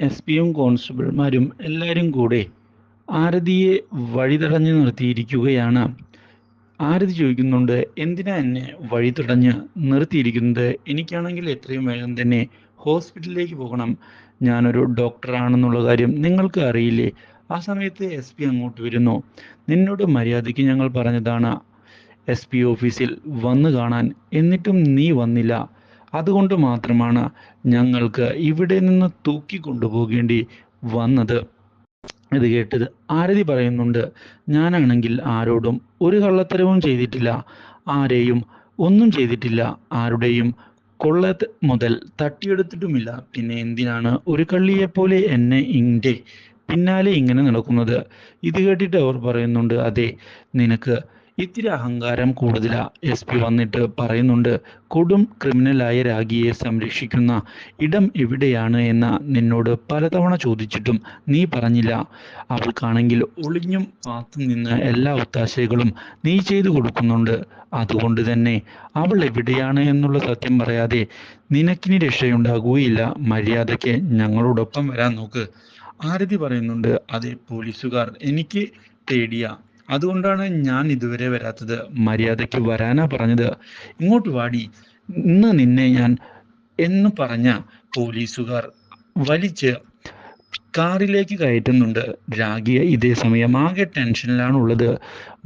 S പിയും കോൺസ്റ്റബിൾമാരും എല്ലാവരും കൂടെ ആരതിയെ വഴി തടഞ്ഞു നിർത്തിയിരിക്കുകയാണ്. ആരതി ചോദിക്കുന്നുണ്ട് എന്തിനാ എന്നെ വഴി തടഞ്ഞ് നിർത്തിയിരിക്കുന്നത്? എനിക്കാണെങ്കിൽ എത്രയും വേഗം തന്നെ ഹോസ്പിറ്റലിലേക്ക് പോകണം. ഞാനൊരു ഡോക്ടറാണെന്നുള്ള കാര്യം നിങ്ങൾക്ക് അറിയില്ലേ? ആ സമയത്ത് എസ് പി അങ്ങോട്ട് വരുന്നു. നിന്നോട് മര്യാദയ്ക്ക് ഞങ്ങൾ പറഞ്ഞതാണ് എസ് പി ഓഫീസിൽ വന്നു കാണാൻ. എന്നിട്ടും നീ വന്നില്ല. അതുകൊണ്ട് മാത്രമാണ് ഞങ്ങൾക്ക് ഇവിടെ നിന്ന് തൂക്കി കൊണ്ടുപോകേണ്ടി വന്നത്. ഇത് കേട്ടത് ആരതി പറയുന്നുണ്ട് ഞാനാണെങ്കിൽ ആരോടും ഒരു കള്ളത്തരവും ചെയ്തിട്ടില്ല. ആരെയും ഒന്നും ചെയ്തിട്ടില്ല. ആരുടെയും കൊള്ള മുതൽ തട്ടിയെടുത്തിട്ടുമില്ല. പിന്നെ എന്തിനാണ് ഒരു കള്ളിയെപ്പോലെ എന്നെ ഇന്റെ പിന്നാലെ ഇങ്ങനെ നടക്കുന്നത്? ഇത് കേട്ടിട്ട് അവർ പറയുന്നുണ്ട് അതെ നിനക്ക് ഇത്തിരി അഹങ്കാരം കൂടുതലാ എസ് പി വന്നിട്ട് പറയുന്നുണ്ട് കൊടും ക്രിമിനലായ രാഗിയെ സംരക്ഷിക്കുന്ന ഇടം എവിടെയാണ് എന്ന് നിന്നോട് പലതവണ ചോദിച്ചിട്ടും നീ പറഞ്ഞില്ല. അവൾക്കാണെങ്കിൽ ഒളിഞ്ഞും പാത്തും നിന്ന് എല്ലാ ഒത്താശകളും നീ ചെയ്തു കൊടുക്കുന്നുണ്ട്. അതുകൊണ്ട് തന്നെ അവൾ എവിടെയാണ് എന്നുള്ള സത്യം പറയാതെ നിനക്കിനി രക്ഷയുണ്ടാകുകയില്ല. മര്യാദയ്ക്ക് ഞങ്ങളോടൊപ്പം വരാൻ നോക്ക്. ആരതി പറയുന്നുണ്ട് അതെ പോലീസുകാർ എനിക്ക് പേടിയാ അതുകൊണ്ടാണ് ഞാൻ ഇതുവരെ വരാത്തത്. മര്യാദയ്ക്ക് വരാനാ പറഞ്ഞത്. ഇങ്ങോട്ട് വാടി. ഇന്ന് നിന്നെ ഞാൻ എന്ന് പറഞ്ഞ പോലീസുകാർ വലിച്ച് കാറിലേക്ക് കയറ്റുന്നുണ്ട്. രാഗിയ ഇതേ സമയം ആകെ ടെൻഷനിലാണ് ഉള്ളത്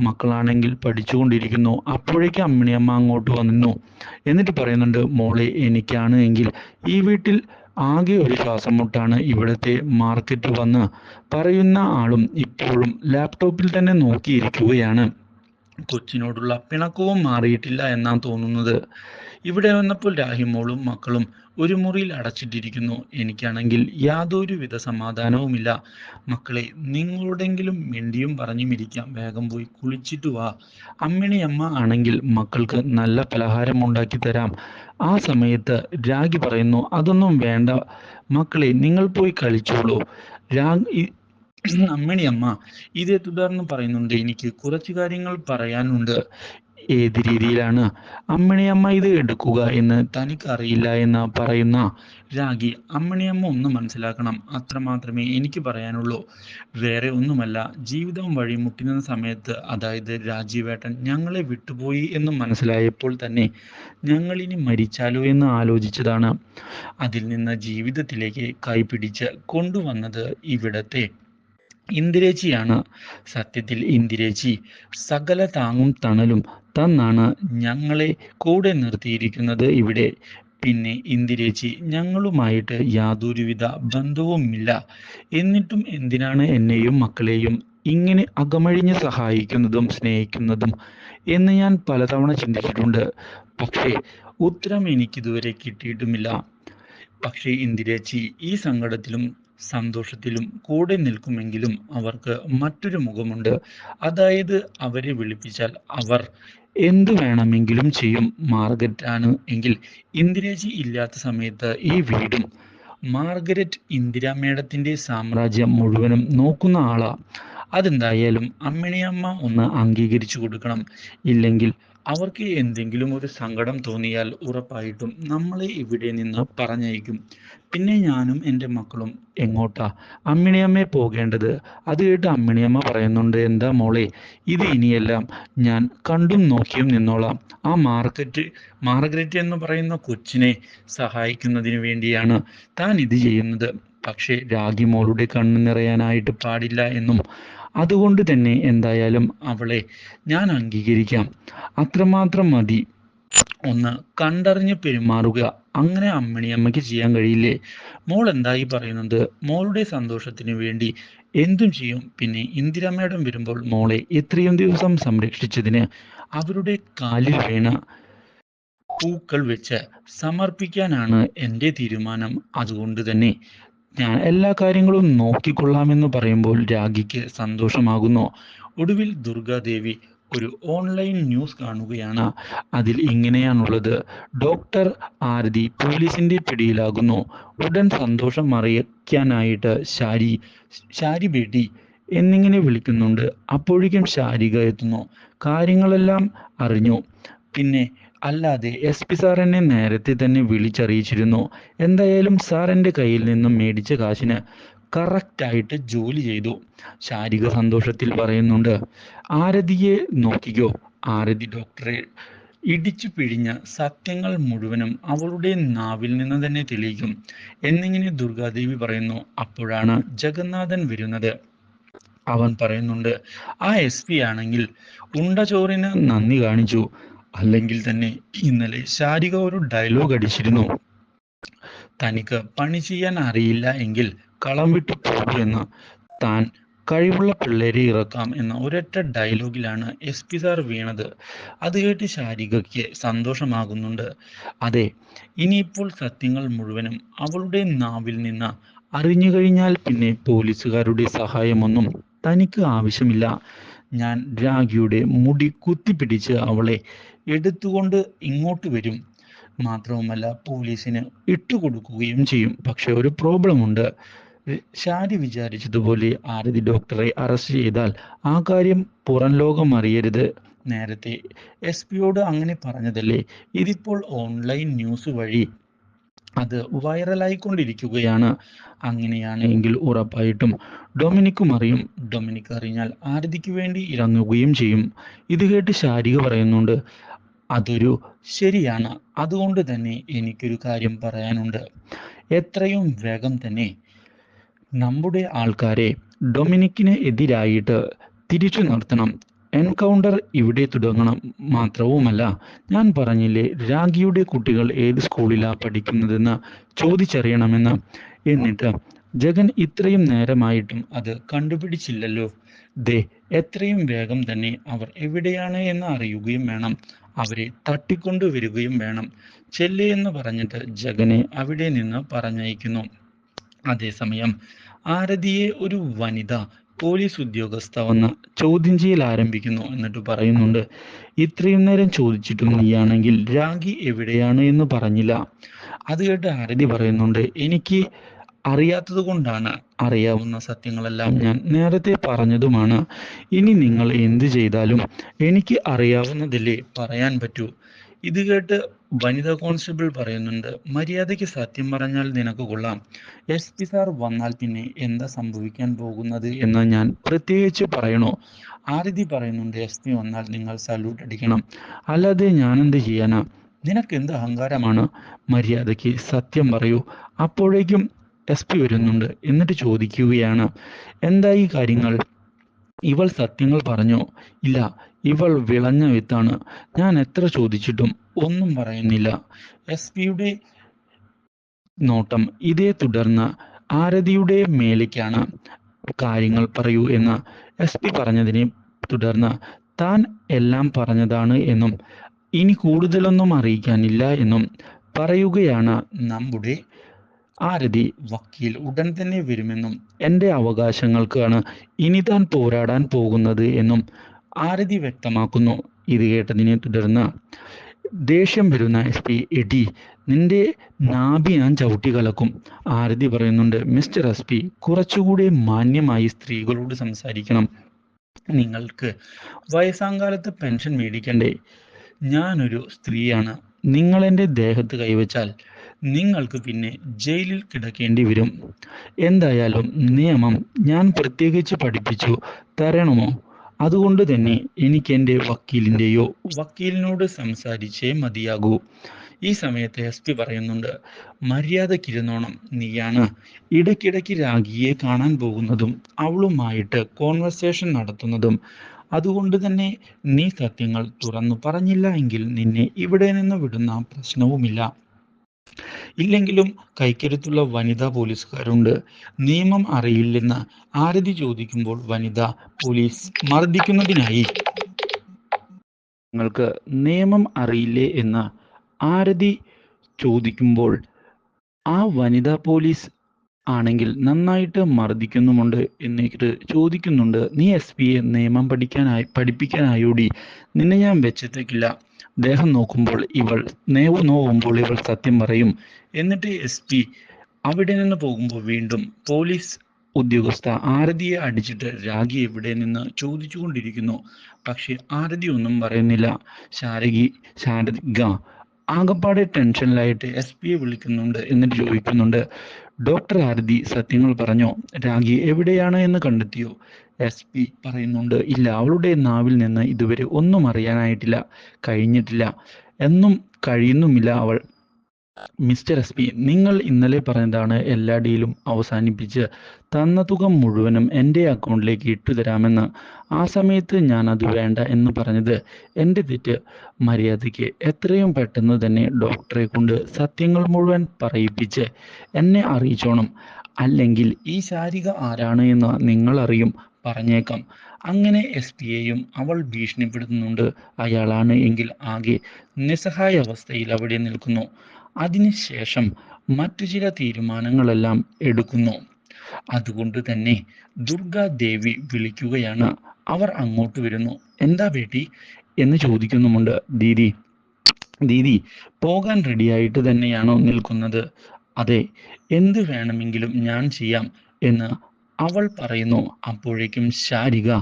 മക്കളാണെങ്കിൽ പഠിച്ചുകൊണ്ടിരിക്കുന്നു. അപ്പോഴേക്കും അമ്മിണിയമ്മ അങ്ങോട്ട് വന്നു. എന്നിട്ട് പറയുന്നുണ്ട് മോളെ എനിക്കാണ് എങ്കിൽ ഈ വീട്ടിൽ ആകെ ഒരു ശ്വാസം മുട്ടാണ് ഇവിടുത്തെ മാർക്കറ്റ് വന്ന് പറയുന്ന ആളും ഇപ്പോഴും ലാപ്ടോപ്പിൽ തന്നെ നോക്കിയിരിക്കുകയാണ്. കൊച്ചിനോടുള്ള പിണക്കവും മാറിയിട്ടില്ല എന്നാണ് തോന്നുന്നത്. ഇവിടെ വന്നപ്പോൾ രാഹിമോളും മക്കളും ഒരു മുറിയിൽ അടച്ചിട്ടിരിക്കുന്നു. എനിക്കാണെങ്കിൽ യാതൊരുവിധ സമാധാനവുമില്ല. മക്കളെ നിങ്ങളോടെങ്കിലും മിണ്ടിയും പറഞ്ഞും ഇരിക്കാം. വേഗം പോയി കുളിച്ചിട്ട് വാ. അമ്മിണിയമ്മ ആണെങ്കിൽ മക്കൾക്ക് നല്ല പലഹാരം ഉണ്ടാക്കി തരാം. ആ സമയത്ത് രാഗി പറയുന്നു അതൊന്നും വേണ്ട. മക്കളെ നിങ്ങൾ പോയി കളിച്ചോളൂ. രാഗ് അമ്മിണിയമ്മ ഇതേ തുടർന്ന് പറയുന്നുണ്ട് എനിക്ക് കുറച്ച് കാര്യങ്ങൾ പറയാനുണ്ട്. ഏത് രീതിയിലാണ് അമ്മിണിയമ്മ ഇത് എടുക്കുക എന്ന് തനിക്കറിയില്ല എന്ന് പറയുന്ന രാഗി അമ്മിണിയമ്മ ഒന്ന് മനസ്സിലാക്കണം. അത്ര മാത്രമേ എനിക്ക് പറയാനുള്ളൂ. വേറെ ഒന്നുമല്ല. ജീവിതം വഴി മുട്ടിനിന്ന സമയത്ത് അതായത് രാജീവേട്ടൻ ഞങ്ങളെ വിട്ടുപോയി എന്ന് മനസ്സിലായപ്പോൾ തന്നെ ഞങ്ങളിനി മരിച്ചാലോ എന്ന് ആലോചിച്ചതാണ്. അതിൽ നിന്ന് ജീവിതത്തിലേക്ക് കൈപിടിച്ച് കൊണ്ടുവന്നത് ഇവിടത്തെ ഇന്ദിരേച്ചിയാണ് സത്യത്തിൽ ഇന്ദിരേച്ചി സകല താങ്ങും തണലും തന്നാണ് ഞങ്ങളെ കൂടെ നിർത്തിയിരിക്കുന്നത് ഇവിടെ. പിന്നെ ഇന്ദിരേച്ചി ഞങ്ങളുമായിട്ട് യാതൊരുവിധ ബന്ധവുമില്ല. എന്നിട്ടും എന്തിനാണ് എന്നെയും മക്കളെയും ഇങ്ങനെ അകമഴിഞ്ഞ് സഹായിക്കുന്നതും സ്നേഹിക്കുന്നതും എന്ന് ഞാൻ പലതവണ ചിന്തിച്ചിട്ടുണ്ട്. പക്ഷേ ഉത്തരം എനിക്കിതുവരെ കിട്ടിയിട്ടുമില്ല. പക്ഷേ ഇന്ദിരേച്ചി ഈ സങ്കടത്തിലും സന്തോഷത്തിലും കൂടെ നിൽക്കുമെങ്കിലും അവർക്ക് മറ്റൊരു മുഖമുണ്ട്. അതായത് അവരെ വിളിപ്പിച്ചാൽ അവർ എന്തു വേണമെങ്കിലും ചെയ്യും. മാർഗരറ്റ് ആണ് എങ്കിൽ ഇന്ദിരാജി ഇല്ലാത്ത സമയത്ത് ഈ വീടും മാർഗരറ്റ് ഇന്ദിര മേഡത്തിന്റെ സാമ്രാജ്യം മുഴുവനും നോക്കുന്ന ആളാ. അതെന്തായാലും അമ്മിണിയമ്മ ഒന്ന് അംഗീകരിച്ചു കൊടുക്കണം. ഇല്ലെങ്കിൽ അവർക്ക് എന്തെങ്കിലും ഒരു സങ്കടം തോന്നിയാൽ ഉറപ്പായിട്ടും നമ്മളെ ഇവിടെ നിന്ന് പറഞ്ഞയക്കും. പിന്നെ ഞാനും എന്റെ മക്കളും എങ്ങോട്ടാ? അമ്മിണിയമ്മേ പോകേണ്ടത്. അത് കേട്ട് അമ്മിണിയമ്മ പറയുന്നുണ്ട് എന്താ മോളെ ഇത് ഇനിയെല്ലാം ഞാൻ കണ്ടും നോക്കിയും നിന്നോളാം. ആ മാർക്കറ്റ് മാർഗരറ്റ് എന്ന് പറയുന്ന കൊച്ചിനെ സഹായിക്കുന്നതിന് വേണ്ടിയാണ് താൻ ഇത് ചെയ്യുന്നത്. പക്ഷേ രാഗി മോളുടെ കണ്ണു നിറയാനായിട്ട് പാടില്ല എന്നും അതുകൊണ്ട് തന്നെ എന്തായാലും അവളെ ഞാൻ അംഗീകരിക്കാം. അത്രമാത്രം മതി. ഒന്ന് കണ്ടറിഞ്ഞ് പെരുമാറുക. അങ്ങനെ അമ്മണി അമ്മയ്ക്ക് ചെയ്യാൻ കഴിയില്ലേ? മോൾ എന്തായി പറയുന്നത്? മോളുടെ സന്തോഷത്തിന് വേണ്ടി എന്തും ചെയ്യും. പിന്നെ ഇന്ദിര മേഡം വരുമ്പോൾ മോളെ എത്രയും ദിവസം സംരക്ഷിച്ചതിന് അവരുടെ കാലിൽ വീണ പൂക്കൾ വെച്ച് സമർപ്പിക്കാനാണ് എന്റെ തീരുമാനം. അതുകൊണ്ട് തന്നെ ഞാൻ എല്ലാ കാര്യങ്ങളും നോക്കിക്കൊള്ളാമെന്ന് പറയുമ്പോൾ രാഗിക്ക് സന്തോഷമാകുന്നു. ഒടുവിൽ ദുർഗാദേവി ഒരു ഓൺലൈൻ ന്യൂസ് കാണുകയാണ്. അതിൽ ഇങ്ങനെയാണുള്ളത്. ഡോക്ടർ ആരതി പോലീസിന്റെ പിടിയിലാകുന്നു. ഉടൻ സന്തോഷം അറിയിക്കാനായിട്ട് ശാരി ശാരി ബേട്ടി എന്നിങ്ങനെ വിളിക്കുന്നുണ്ട്. അപ്പോഴേക്കും ശാരിക എത്തുന്നു. കാര്യങ്ങളെല്ലാം അറിഞ്ഞു. പിന്നെ അല്ലാതെ എസ് പി സാർ എന്നെ നേരത്തെ തന്നെ വിളിച്ചറിയിച്ചിരുന്നു. എന്തായാലും സാർ എന്റെ കയ്യിൽ നിന്നും മേടിച്ച കാശിന് കറക്റ്റായിട്ട് ജോലി ചെയ്തു. ശാരീരിക സന്തോഷത്തിൽ പറയുന്നുണ്ട് ആരതിയെ നോക്കിക്കോ. ആരതി ഡോക്ടറെ ഇടിച്ചു പിഴിഞ്ഞ സത്യങ്ങൾ മുഴുവനും അവളുടെ നാവിൽ നിന്ന് തന്നെ തെളിയിക്കും എന്നിങ്ങനെ ദുർഗാദേവി പറയുന്നു. അപ്പോഴാണ് ജഗന്നാഥൻ വരുന്നത്. അവൻ പറയുന്നുണ്ട് ആ എസ് പി ആണെങ്കിൽ ഉണ്ട ചോറിന് നന്ദി കാണിച്ചു. അല്ലെങ്കിൽ തന്നെ ഇന്നലെ ശാരിക ഒരു ഡയലോഗ് അടിച്ചിരുന്നു. തനിക്ക് പണി ചെയ്യാൻ അറിയില്ല എങ്കിൽ കളം വിട്ടു എന്ന് താൻ കഴിവുള്ള പിള്ളേരെ ഇറക്കാം എന്ന ഒരൊറ്റ ഡയലോഗിലാണ് എസ് പി സാർ വീണത്. അത് കേട്ട് ശാരികയ്ക്ക് സന്തോഷമാകുന്നുണ്ട്. അതെ ഇനിയിപ്പോൾ സത്യങ്ങൾ മുഴുവനും അവളുടെ നാവിൽ നിന്ന് അറിഞ്ഞു കഴിഞ്ഞാൽ പിന്നെ പോലീസുകാരുടെ സഹായമൊന്നും തനിക്ക് ആവശ്യമില്ല. ഞാൻ രാഖിയുടെ മുടി കുത്തിപ്പിടിച്ച് അവളെ എടുത്തുകൊണ്ട് ഇങ്ങോട്ട് വരും. മാത്രവുമല്ല പോലീസിന് ഇട്ടുകൊടുക്കുകയും ചെയ്യും. പക്ഷെ ഒരു പ്രോബ്ലം ഉണ്ട് ഷാരി വിചാരിച്ചതുപോലെ ആരതി ഡോക്ടറെ അറസ്റ്റ് ചെയ്താൽ ആ കാര്യം പുറം ലോകം അറിയരുത്. നേരത്തെ എസ് പിയോട് അങ്ങനെ പറഞ്ഞതല്ലേ? ഇതിപ്പോൾ ഓൺലൈൻ ന്യൂസ് വഴി അത് വൈറലായിക്കൊണ്ടിരിക്കുകയാണ്. അങ്ങനെയാണ് എങ്കിൽ ഉറപ്പായിട്ടും ഡൊമിനിക്കും അറിയും. ഡൊമിനിക് അറിഞ്ഞാൽ ആരതിക്ക് വേണ്ടി ഇറങ്ങുകയും ചെയ്യും. ഇത് കേട്ട് ശാരിക പറയുന്നുണ്ട് അതൊരു ശരിയാണ്. അതുകൊണ്ട് തന്നെ എനിക്കൊരു കാര്യം പറയാനുണ്ട്. എത്രയും വേഗം തന്നെ നമ്മുടെ ആൾക്കാരെ ഡൊമിനിക്കിന് എതിരായിട്ട് തിരിച്ചു നിർത്തണം. എൻകൗണ്ടർ ഇവിടെ തുടങ്ങണം മാത്രവുമല്ല ഞാൻ പറഞ്ഞില്ലേ രാഗിയുടെ കുട്ടികൾ ഏത് സ്കൂളിലാ പഠിക്കുന്നതെന്ന് ചോദിച്ചറിയണമെന്ന്. എന്നിട്ട് ജഗൻ ഇത്രയും നേരമായിട്ടും അത് കണ്ടുപിടിച്ചില്ലല്ലോ. ദേ എത്രയും വേഗം തന്നെ അവർ എവിടെയാണ് എന്ന് അറിയുകയും വേണം. അവരെ തട്ടിക്കൊണ്ടുവരികയും വേണം. ചെല്ല് എന്ന് പറഞ്ഞിട്ട് ജഗനെ അവിടെ നിന്ന് പറഞ്ഞയക്കുന്നു. അതേസമയം ആരതിയെ ഒരു വനിത പോലീസ് ഉദ്യോഗസ്ഥ വന്ന് ചോദ്യം ചെയ്യൽ ആരംഭിക്കുന്നു എന്നിട്ട് പറയുന്നുണ്ട് ഇത്രയും നേരം ചോദിച്ചിട്ടും നീയാണെങ്കിൽ രാഗി എവിടെയാണ് എന്ന് പറഞ്ഞില്ല. അത് കേട്ട് ആരതി പറയുന്നുണ്ട് എനിക്ക് അറിയാത്തത് കൊണ്ടാണ് അറിയാവുന്ന സത്യങ്ങളെല്ലാം ഞാൻ നേരത്തെ പറഞ്ഞതുമാണ്. ഇനി നിങ്ങൾ എന്ത് ചെയ്താലും എനിക്ക് അറിയാവുന്നതല്ലേ പറയാൻ പറ്റൂ. ഇത് കേട്ട് വനിതാ കോൺസ്റ്റബിൾ പറയുന്നുണ്ട് മര്യാദയ്ക്ക് സത്യം പറഞ്ഞാൽ നിനക്ക് കൊള്ളാം. എസ് പി സാർ വന്നാൽ പിന്നെ എന്താ സംഭവിക്കാൻ പോകുന്നത് എന്ന് ഞാൻ പ്രത്യേകിച്ച് പറയണോ? ആരതി പറയുന്നുണ്ട് എസ് പി വന്നാൽ നിങ്ങൾ സല്യൂട്ട് അടിക്കണം. അല്ലാതെ ഞാൻ എന്ത് ചെയ്യാനാ? നിനക്ക് എന്ത് അഹങ്കാരമാണ്? മര്യാദയ്ക്ക് സത്യം പറയൂ. അപ്പോഴേക്കും എസ് പി വരുന്നുണ്ട്. എന്നിട്ട് ചോദിക്കുകയാണ് എന്താ ഈ കാര്യങ്ങൾ? ഇവൾ സത്യങ്ങൾ പറഞ്ഞു ഇല്ല ഇവൾ വിളഞ്ഞ വിത്താണ്. ഞാൻ എത്ര ചോദിച്ചിട്ടും ഒന്നും പറയുന്നില്ല. എസ് പിയുടെ നോട്ടം ഇതേ തുടർന്ന് ആരതിയുടെ മേലേക്കാണ് കാര്യങ്ങൾ പറയൂ എന്ന് എസ് പി പറഞ്ഞതിനെ തുടർന്ന് താൻ എല്ലാം പറഞ്ഞതാണ് എന്നും ഇനി കൂടുതലൊന്നും അറിയിക്കാനില്ല എന്നും പറയുകയാണ് നമ്മുടെ ആരതി വക്കീൽ ഉടൻ തന്നെ വരുമെന്നും എന്റെ അവകാശങ്ങൾക്കാണ് ഇനി താൻ പോരാടാൻ പോകുന്നത് എന്നും ആരതി വ്യക്തമാക്കുന്നു. ഇത് കേട്ടതിനെ തുടർന്ന് ദേഷ്യം വരുന്ന എസ് പി എടി നിന്റെ നാഭി ഞാൻ ചവിട്ടി കലക്കും. ആരതി പറയുന്നുണ്ട് മിസ്റ്റർ എസ് പി കുറച്ചുകൂടി മാന്യമായി സ്ത്രീകളോട് സംസാരിക്കണം. നിങ്ങൾക്ക് വയസ്സാങ്കാലത്ത് പെൻഷൻ മേടിക്കണ്ടേ? ഞാനൊരു സ്ത്രീയാണ്. നിങ്ങൾ എന്റെ ദേഹത്ത് കൈവച്ചാൽ നിങ്ങൾക്ക് പിന്നെ ജയിലിൽ കിടക്കേണ്ടി വരും. എന്തായാലും നിയമം ഞാൻ പ്രത്യേകിച്ച് പഠിപ്പിച്ചു തരണമോ? അതുകൊണ്ട് തന്നെ എനിക്ക് എന്റെ വക്കീലിന്റെയോ വക്കീലിനോട് സംസാരിച്ചേ മതിയാകൂ. ഈ സമയത്ത് എസ് പി പറയുന്നുണ്ട് മര്യാദക്കിരുന്നോണം നീയാണ് ഇടയ്ക്കിടയ്ക്ക് രാഖിയെ കാണാൻ പോകുന്നതും അവളുമായിട്ട് കോൺവെർസേഷൻ നടത്തുന്നതും. അതുകൊണ്ട് തന്നെ നീ സത്യങ്ങൾ തുറന്നു പറഞ്ഞില്ല എങ്കിൽ നിന്നെ ഇവിടെ നിന്ന് വിടുന്ന പ്രശ്നവുമില്ല. ഇല്ലെങ്കിലും കൈക്കരുത്തുള്ള വനിതാ പോലീസുകാരുണ്ട്. നിയമം അറിയില്ലെന്ന് ആരതി ചോദിക്കുമ്പോൾ വനിത പോലീസ് മർദ്ദിക്കുന്നതിനായി. നിങ്ങൾക്ക് നിയമം അറിയില്ലേ എന്ന് ആരതി ചോദിക്കുമ്പോൾ ആ വനിതാ പോലീസ് ആണെങ്കിൽ നന്നായിട്ട് മർദ്ദിക്കുന്നുമുണ്ട് എന്നിട്ട് ചോദിക്കുന്നുണ്ട്. നീ എസ് പിയെ നിയമം പഠിക്കാനായി പഠിപ്പിക്കാനായോടി? നിന്നെ ഞാൻ വെച്ചെത്തേക്കില്ല ദേഹം നോക്കുമ്പോൾ ഇവൾ നേവ് നോവുമ്പോൾ ഇവൾ സത്യം പറയും. എന്നിട്ട് എസ് പി അവിടെ നിന്ന് പോകുമ്പോൾ വീണ്ടും പോലീസ് ഉദ്യോഗസ്ഥ ആരതിയെ അടിച്ചിട്ട് രാഗി എവിടെ നിന്ന് ചോദിച്ചുകൊണ്ടിരിക്കുന്നു. പക്ഷെ ആരതി ഒന്നും പറയുന്നില്ല. ശാരകി ശാരദിക ആകപ്പാടെ ടെൻഷനിലായിട്ട് എസ് പിയെ വിളിക്കുന്നുണ്ട് എന്നിട്ട് ചോദിക്കുന്നുണ്ട് ഡോക്ടർ ആരതി സത്യങ്ങൾ പറഞ്ഞോ? രാഗി എവിടെയാണ് എന്ന് കണ്ടെത്തിയോ? എസ് പി പറയുന്നുണ്ട് ഇല്ല അവളുടെ നാവിൽ നിന്ന് ഇതുവരെ ഒന്നും അറിയാനായിട്ടില്ല കഴിഞ്ഞിട്ടില്ല എന്നും കഴിയുന്നുമില്ല അവൾ. മിസ്റ്റർ എസ് പി നിങ്ങൾ ഇന്നലെ പറഞ്ഞതാണ് എല്ലാ ഡീലും അവസാനിപ്പിച്ച് തന്ന തുക മുഴുവനും എന്റെ അക്കൗണ്ടിലേക്ക് ഇട്ടുതരാമെന്ന് ആ സമയത്ത് ഞാൻ അത് വേണ്ട എന്ന് പറഞ്ഞത് എന്റെ തെറ്റ്. മര്യാദയ്ക്ക് എത്രയും പെട്ടെന്ന് തന്നെ ഡോക്ടറെ കൊണ്ട് സത്യങ്ങൾ മുഴുവൻ പറയിപ്പിച്ച് എന്നെ അറിയിച്ചോണം. അല്ലെങ്കിൽ ഈ ശാരിക ആരാണ് എന്ന് നിങ്ങൾ അറിയും പറഞ്ഞേക്കാം. അങ്ങനെ എസ് പിയെയും അവൾ ഭീഷണിപ്പെടുത്തുന്നുണ്ട്. അയാളാണ് എങ്കിൽ ആകെ നിസ്സഹായ അവസ്ഥയിൽ അവിടെ നിൽക്കുന്നു. അതിനുശേഷം മറ്റു ചില തീരുമാനങ്ങളെല്ലാം എടുക്കുന്നു. അതുകൊണ്ട് തന്നെ ദുർഗാദേവി വിളിക്കുകയാണ്. അവർ അങ്ങോട്ട് വരുന്നു. എന്താ ബേട്ടി? എന്ന് ചോദിക്കുന്നുമുണ്ട് ദീദി. ദീദി പോകാൻ റെഡിയായിട്ട് തന്നെയാണോ നിൽക്കുന്നത്? അതെ എന്ത് വേണമെങ്കിലും ഞാൻ ചെയ്യാം എന്ന് അവൾ പറയുന്നു. അപ്പോഴേക്കും ശാരിക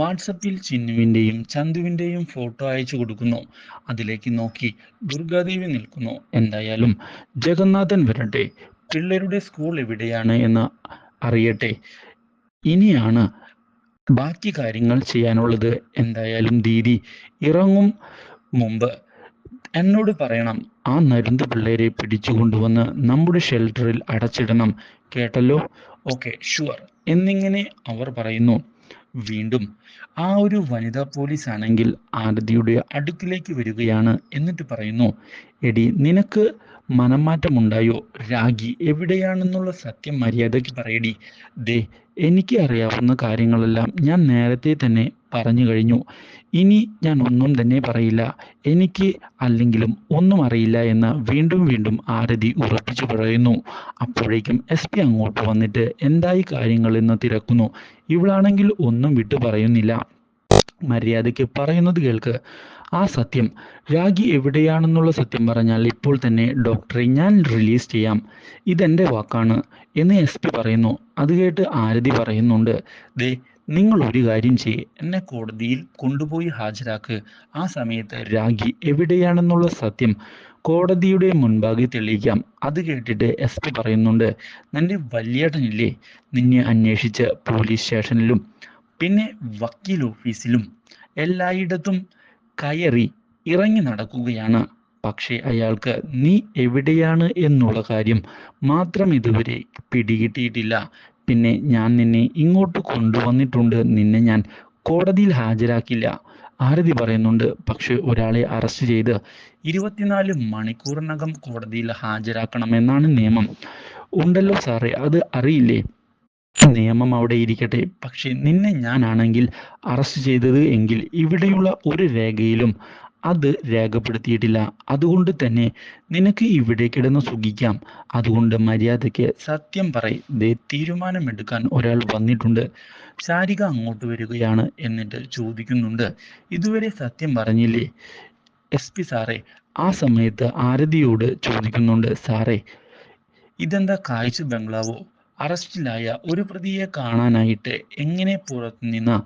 വാട്സപ്പിൽ ചിന്നുവിന്റെയും ചന്തുവിന്റെയും ഫോട്ടോ അയച്ചു കൊടുക്കുന്നു. അതിലേക്ക് നോക്കി ദുർഗാദേവി നിൽക്കുന്നു. എന്തായാലും ജഗന്നാഥൻ വരട്ടെ. പിള്ളേരുടെ സ്കൂൾ എവിടെയാണ് എന്ന് അറിയട്ടെ. ഇനിയാണ് ബാക്കി കാര്യങ്ങൾ ചെയ്യാനുള്ളത്. എന്തായാലും ദീദി ഇറങ്ങും മുമ്പ്. എന്നോട് പറയണം ആ നരുന്ത് പിള്ളേരെ പിടിച്ചു കൊണ്ടുവന്ന് നമ്മുടെ ഷെൽട്ടറിൽ അടച്ചിടണം. കേട്ടല്ലോ? Okay sure. എന്നിങ്ങനെ അവർ പറയുന്നു. വീണ്ടും ആ ഒരു വനിതാ പോലീസ് ആണെങ്കിൽ ആരതിയുടെ അടുക്കിലേക്ക് വരികയാണ് എന്നിട്ട് പറയുന്നു എടി നിനക്ക് മനംമാറ്റമുണ്ടായോ? രാഗി എവിടെയാണെന്നുള്ള സത്യം മര്യാദയ്ക്ക് പറയടി. ദേ എനിക്ക് അറിയാവുന്ന കാര്യങ്ങളെല്ലാം ഞാൻ നേരത്തെ തന്നെ പറഞ്ഞു കഴിഞ്ഞു. ഇനി ഞാൻ ഒന്നും തന്നെ പറയില്ല. എനിക്ക് അല്ലെങ്കിലും ഒന്നും അറിയില്ല എന്ന് വീണ്ടും വീണ്ടും ആരതി ഉറപ്പിച്ചു പറയുന്നു. അപ്പോഴേക്കും എസ് പി അങ്ങോട്ട് വന്നിട്ട് എന്തായി കാര്യങ്ങൾ എന്ന് തിരക്കുന്നു. ഇവളാണെങ്കിൽ ഒന്നും വിട്ടു പറയുന്നില്ല. മര്യാദയ്ക്ക് പറയുന്നത് കേൾക്ക്. ആ സത്യം. രാഗി എവിടെയാണെന്നുള്ള സത്യം പറഞ്ഞാൽ ഇപ്പോൾ തന്നെ ഡോക്ടറെ ഞാൻ റിലീസ് ചെയ്യാം. ഇതെന്റെ വാക്കാണ് എന്ന് എസ് പി പറയുന്നു. അത് കേട്ട് ആരതി പറയുന്നുണ്ട്. ദേ നിങ്ങൾ ഒരു കാര്യം ചെയ്യ്. എന്നെ കോടതിയിൽ കൊണ്ടുപോയി ഹാജരാക്ക്. ആ സമയത്ത് രാഗി എവിടെയാണെന്നുള്ള സത്യം കോടതിയുടെ മുൻപാകെ തെളിയിക്കാം. അത് കേട്ടിട്ട് എസ് പി പറയുന്നുണ്ട് നിന്റെ വലിയേട്ടനില്ലേ? നിന്നെ അന്വേഷിച്ച് പോലീസ് സ്റ്റേഷനിലും പിന്നെ വക്കീൽ ഓഫീസിലും എല്ലായിടത്തും കയറി ഇറങ്ങി നടക്കുകയാണ്. പക്ഷേ അയാൾക്ക് നീ എവിടെയാണ് എന്നുള്ള കാര്യം മാത്രം ഇതുവരെ പിടികിട്ടിയിട്ടില്ല. പിന്നെ ഞാൻ നിന്നെ ഇങ്ങോട്ട് കൊണ്ടുവന്നിട്ടുണ്ട്. നിന്നെ ഞാൻ കോടതിയിൽ ഹാജരാക്കില്ല. ആരതി പറയുന്നുണ്ട് പക്ഷെ ഒരാളെ അറസ്റ്റ് ചെയ്ത് ഇരുപത്തിനാല് മണിക്കൂറിനകം കോടതിയിൽ ഹാജരാക്കണമെന്നാണ് നിയമം. ഉണ്ടല്ലോ സാറേ അത് അറിയില്ലേ? നിയമം അവിടെ ഇരിക്കട്ടെ. പക്ഷെ നിന്നെ ഞാനാണെങ്കിൽ അറസ്റ്റ് ചെയ്തത് എങ്കിൽ ഇവിടെയുള്ള ഒരു രേഖയിലും അത് രേഖപ്പെടുത്തിയിട്ടില്ല. അതുകൊണ്ട് തന്നെ നിനക്ക് ഇവിടെ കിടന്ന് സുഖിക്കാം. അതുകൊണ്ട് മര്യാദയ്ക്ക് സത്യം പറയ്. തീരുമാനമെടുക്കാൻ ഒരാൾ വന്നിട്ടുണ്ട്. ശാരിക അങ്ങോട്ട് വരികയാണ് എന്നിട്ട് ചോദിക്കുന്നുണ്ട്. ഇതുവരെ സത്യം പറഞ്ഞില്ലേ? എസ് പി സാറേ ആ സമയത്ത് ആരതിയോട് ചോദിക്കുന്നുണ്ട്. സാറേ ഇതെന്താ കാഴ്ച ബംഗ്ലാവോ? അറസ്റ്റിലായ ഒരു പ്രതിയെ കാണാനായിട്ട് എങ്ങനെ പുറത്തുനിന്ന്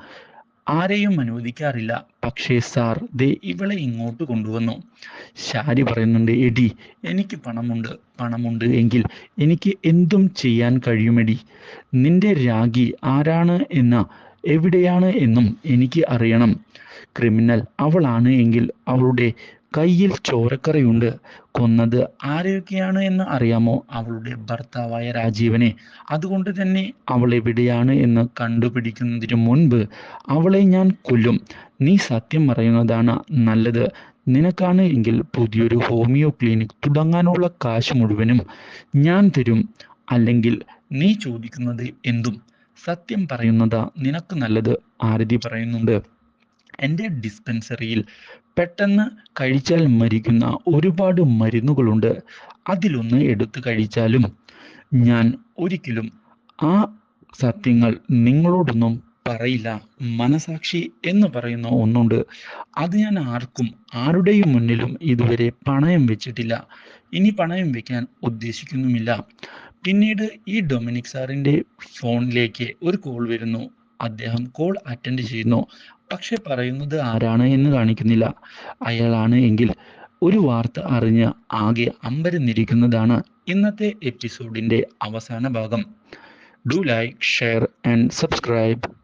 ആരെയും അനുവദിക്കാറില്ല. പക്ഷേ സാർ ദേ ഇവളെ ഇങ്ങോട്ട് കൊണ്ടുവന്നു. ശാരി പറയുന്നുണ്ട് എടി എനിക്ക് പണമുണ്ട് പണമുണ്ട് എങ്കിൽ എനിക്ക് എന്തും ചെയ്യാൻ കഴിയുമെടി. നിന്റെ രാഗി ആരാണ് എന്ന എവിടെയാണ് എന്നും എനിക്ക് അറിയണം. ക്രിമിനൽ അവളാണ് എങ്കിൽ അവളുടെ കയ്യിൽ ചോരക്കറിയുണ്ട്. കൊന്നത് ആരെയൊക്കെയാണ് എന്ന് അറിയാമോ? അവളുടെ ഭർത്താവായ രാജീവനെ. അതുകൊണ്ട് തന്നെ അവൾ എവിടെയാണ് എന്ന് കണ്ടുപിടിക്കുന്നതിന് മുൻപ് അവളെ ഞാൻ കൊല്ലും. നീ സത്യം പറയുന്നതാണ് നല്ലത്. നിനക്കാണ് എങ്കിൽ പുതിയൊരു ഹോമിയോ ക്ലിനിക് തുടങ്ങാനുള്ള കാശ് മുഴുവനും ഞാൻ തരും. അല്ലെങ്കിൽ നീ ചോദിക്കുന്നത് എന്തും. സത്യം പറയുന്നതാ നിനക്ക് നല്ലത് ആരതി പറയുന്നുണ്ട്. എന്റെ ഡിസ്പെൻസറിയിൽ പെട്ടെന്ന് കഴിച്ചാൽ മരിക്കുന്ന ഒരുപാട് മരുന്നുകളുണ്ട്. അതിലൊന്ന് എടുത്തു കഴിച്ചാലും ഞാൻ ഒരിക്കലും ആ സത്യങ്ങൾ നിങ്ങളോടൊന്നും പറയില്ല. മനസാക്ഷി എന്ന് പറയുന്ന ഒന്നുണ്ട്. അത് ഞാൻ ആർക്കും ആരുടെയും മുന്നിലും ഇതുവരെ പണയം വെച്ചിട്ടില്ല. ഇനി പണയം വെക്കാൻ ഉദ്ദേശിക്കുന്നുമില്ല. പിന്നീട് ഈ ഡൊമിനിക് സാറിന്റെ ഫോണിലേക്ക് ഒരു കോൾ വരുന്നു. അദ്ദേഹം കോൾ അറ്റൻഡ് ചെയ്യുന്നു. പക്ഷെ പറയുന്നത് ആരാണ് എന്ന് കാണിക്കുന്നില്ല. അയാളാണ് എങ്കിൽ ഒരു വാർത്ത അറിഞ്ഞ് ആകെ അമ്പരന്നിരിക്കുന്നതാണ് ഇന്നത്തെ എപ്പിസോഡിന്റെ അവസാന ഭാഗം. Do like share and subscribe